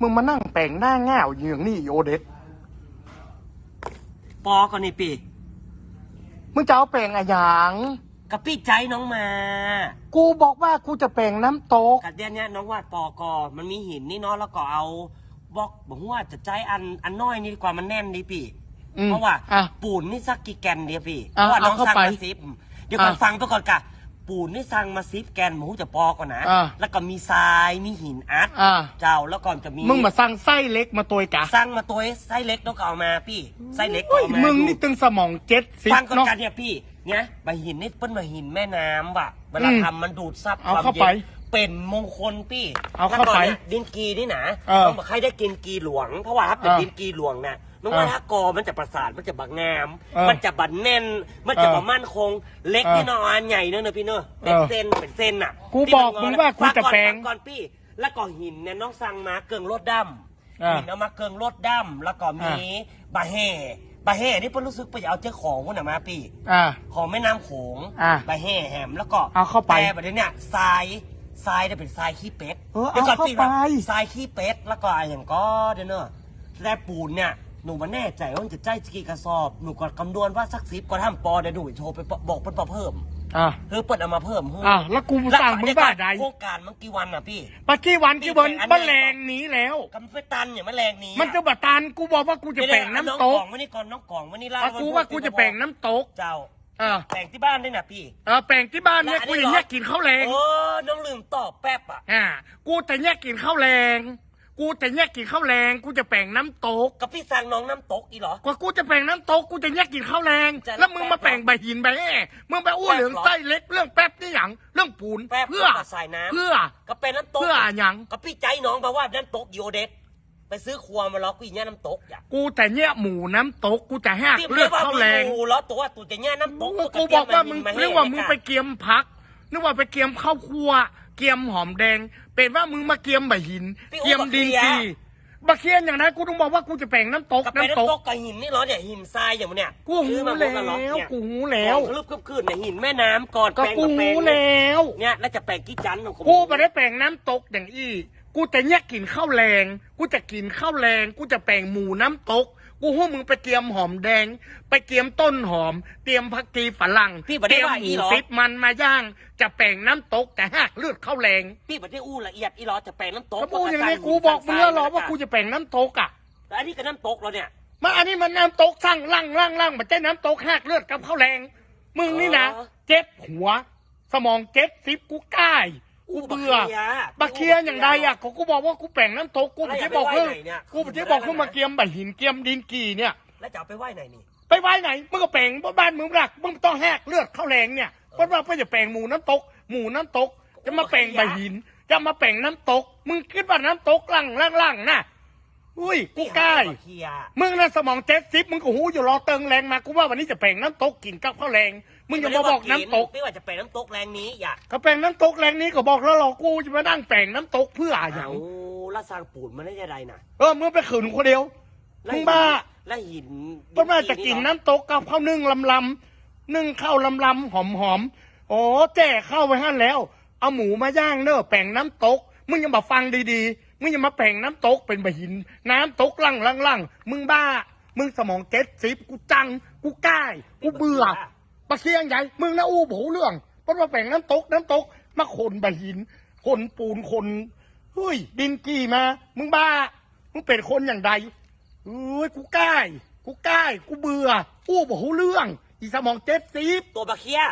มึงมานั่งแปลงหน้าง่าวอย่างนี้โอเดสปอก่อนนี่ปีมึงจะเอาแปลงอะหยังกับพี่ใจน้องมากูบอกว่ากูจะแปลงน้ำตกกับเดียนเนี้ยน้องวาดปอกอมันมีหินนี่เนาะแล้วก็เอาบอกบอกว่าจะใจอันอันน้อยนี่ดีกว่ามันแน่นดีปีอืมเพราะว่าอะ ปูนนี่สักกี่แกนเดียวพี่เพเอาราะว่าน้องเอาเข้าสั่งไปมาซิปเดี๋ยวก่อนอะ ฟังไปก่อนกะ ปูนนี่สั่งมาซิปแกนหมูจะปอก่อนนะ อะแล้วก็มีทรายมีหินอัด อ่า เจ้าแล้วก่อนจะมีมึงมาสั่งไส้เล็กมาตัวกะสั่งมาตัวไส้เล็กต้องก็เอามาพี่ไส้เล็กก็เฮ้ยเอามามึงดูนี่ตึงสมองเจ็ดสิบฟังก่อนเนาะ กันเนี่ยพี่เนี่ยใบหินนี่เป็นใบหินแม่น้ำว่ะเวลาอืมทำมันดูดซับเอาความเข้าเย็ไปนเป็นมงคลพี่เอาเข้าไปแล้วก่อนนี่ยดินกีนี่นะเออต้องบอกให้ได้กินกีหลวงเพราะว่าถ้าเป็นเออดินกีหลวงนะ น้องว่าเออถ้ากอมันจะประสานมันจะบักงาม เออมันจะบันแน่น มันจะเออบัมั่นคง เล็กเออนี่เนอะอันใหญ่เนอะเนอะพี่เนอะเป็นเออเส้นเป็นเส้นอะกูที่นบอกงมึงว่ากูจะฟังก่อนแปลงฟัก่อนพี่ แล้วก็หินเนี่ยน้องสั่งมาเกิงรถดำอ่าหินเอามาเกิงรถดำแล้วก็มีบาเฮ่บาเฮ่นี่เพิ่นรู้สึกไปเอาเจ้าของมันน่ะมาพี่ อ่า ของแม่น้ำโขงอะไปแห่แหมแล้วก็เอาเข้าไปแต่ประเด็นเนี่ยทรายทรายเนี่ยเป็นทรายขี้เป็ดเออดี๋ยวก่นเอาเข้าพี่ไปทรายขี้เป็ดแล้วก็อะไรอย่างก็เดี๋ยวเนอะแต่ปูนเนี่ย หนูมาแน่ใจว่ามันจะใจกี่กระสอบ หนูก็คำนวณว่าสักสิบก็ทำปอเดี๋ยวหนูโทรไปบอกเพิ่นมาเพิ่มอ่าคือเปิดเอามาเพิ่มเพิ่มอะแล้วกูสั่งมึงบ้าใดโครงการมันกี่วันอะพี่ปัจจุบันที่บนอันไหนแมลงหนีแล้วกำไปตันอย่างแมลงหนี้มันจะบัตานกูบอกว่ากูจะแปลงน้ำตกน้องกล่องไม่นี่ก่อนน้องกล่องไม่นี่ล่าอะกูว่ากูจะแปลงน้ำตกเจ้าอ่าแปลงที่บ้านด้วยนะพี่เออแปลงที่บ้านเนี่ยกูอย่างเงี้ยกินข้าวแรงเออน้องลืมตอบแป๊บอะอ่ากูแต่เนี้ยกินข้าวแรง กูแต่เนี้ยกินข้าวแรงกูจะแปลงน้ำตก กับพี่สั่งน้องน้ำตกอีเหรอ กว่ากูจะแปลงน้ำตกกูจะเนี้ยกินข้าวแรง จะแล้วมึงมาแปลงใบหินใบแอ่มึงไปอ้วนเหลืองแป๊บเหรอ ไส้เล็กเรื่องแป๊บนี่หยังเรื่องปูนแป๊บเพื่อกับสายน้ำเพื่อก็เป็นน้ำตกเพื่อหยัง กับพี่ใจน้องเพราะว่าน้ำตกโยเด็ดไปซื้อครัวมาแล้วกูอีเนี่ยน้ำตกอย่ากูแต่เนี้ยหมูน้ำตกกูจะแหกพี่เลือดว่าข้าวมีแรงหมูแล้วตัวตัวจะเนี่ยน้ำตกกูบอกว่ามึงให้นึกว่ามึงไปให้เกียมพักนึกว่าไปเกียมข้าวคั่ว เกียมหอมแดง เป็นว่ามึงมาเกียมใบหิน พี่เกียมอุ๊บดินเคลีกียร์บะเคียนอย่างนั้นกูต้องบอกว่ากูจะแปลงน้ำตกกับเป็นน้ำตน้ำตกกกับหินนี่เหรอเนี่ยหินทรายอย่างมันเนี่ยกูหูซื้อมาหมแล้ดแล้วเหรอวเนี่ยกูหูแล้ว ของลึกขึ้นขึ้นเนี่ยหินแม่น้ำก่อนก็แปลงกูกับแปลหูงแล้ว เนี่ยแล้วจะแปลงกี่จันทร์ของกูไม่ได้แปลงน้ำตกอย่างอี้ กูแต่เนี้ยกินข้าวแรง กูจะกินข้าวแรง กูจะแปลงหมูน้ำตก กูหูมึงไปเตรียมหอมแดง ไปเตรียมต้นหอม เตรียมผักชีฝรั่งพี่บ่เตได้รียมว่าหอีมูเหรอติดมันมาย่าง จะแปลงน้ำตกแต่หักเลือดข้าวแรงพี่ประเทศอู้ละเอียดอีเหรอจะแปลงน้ำตกก็พูดอย่างนี้กูบอกมึงแล้วเหรอว่ากูจะแปลงน้ำตกอะ แล้วอันนี้ก็น้ำตกแล้วเนี่ย มาอันนี้มันน้ำตกสร้างล่างล่างล่างมันจะน้ำตกหักเลือดกับข้าวแรง มึงนี่นะอ๋อเจ็บหัว สมองเจ็บซิบกูก้าย กูเบื่อบักเคียอย่างใดอะก็กูบอกว่ากูแปลงน้ำตกกูไม่ใช่บอกเพิ่งกูไม่ใช่บอกเพิ่งมาเกียมใบหินเกียมดินกีเนี่ย แล้วจะเอาไปไหว้ไหนนี่ไปไว้ไหนมึงก็แปลงบ้านมึงรักมึงต้องแหกเลือดเข้าแรงเนี่ยเพราะว่าเพื่อจะแปลงหมูน้ำตก หมูน้ำตก จะมาแปลงใบหิน จะมาแปลงน้ำตก มึงคิดว่าน้ำตกล่างล่างล่างนะอุ้ยกูกล้ายบักเคียมึงน่ะสมองเจ็ดซิปมึงก็หูอยู่รอเติงแรงมากูว่าวันนี้จะแปลงน้ำตกกินกับข้าวแรง มึงอย่ามาบอกน้ำตกพี่ว่าจะแปลงน้ำตกแรงนี้อย่าก็แปลงน้ำตกแรงนี้ก็บอกแล้วหรอกูจะมานั่งแปลงน้ำตกเพื่ออะไรเอาแล้วสร้างปูนมันได้ยังไงนะเออมึงไปขืนคนเดียวมึงบ้าแล้วหินก็น่าจะกินน้ำตกกับข้าวนึ่งลำลำๆนึ่งข้าวลำลำหอมหอมๆโอ้แจ้เข้าไปให้แล้ว เอาหมูมาย่างเนอะแปลงน้ำตก มึงอย่ามาฟังดีๆ มึงอย่ามาแปลงน้ำตกเป็นบะหิน น้ำตกล่างล่างล่างมึงบ้า มึงสมองเจ็ดสิบกูจัง กูก้าย กูเบื่อ ปะเคียงใหญ่ มึงนะอู้โผเรื่องเพราะว่าแป่งน้ำตกน้ำตก มาขนบะหินขนปูนขนเฮ้ยดินกี่มา มึงบ้า มึงเป็นคนอย่างใดเอ้ยกูใกล้ายกูใกล้ายกูเบื่อ อู้บอกเรื่อง อีสมองเจ็ดสิบตัวปะเคีย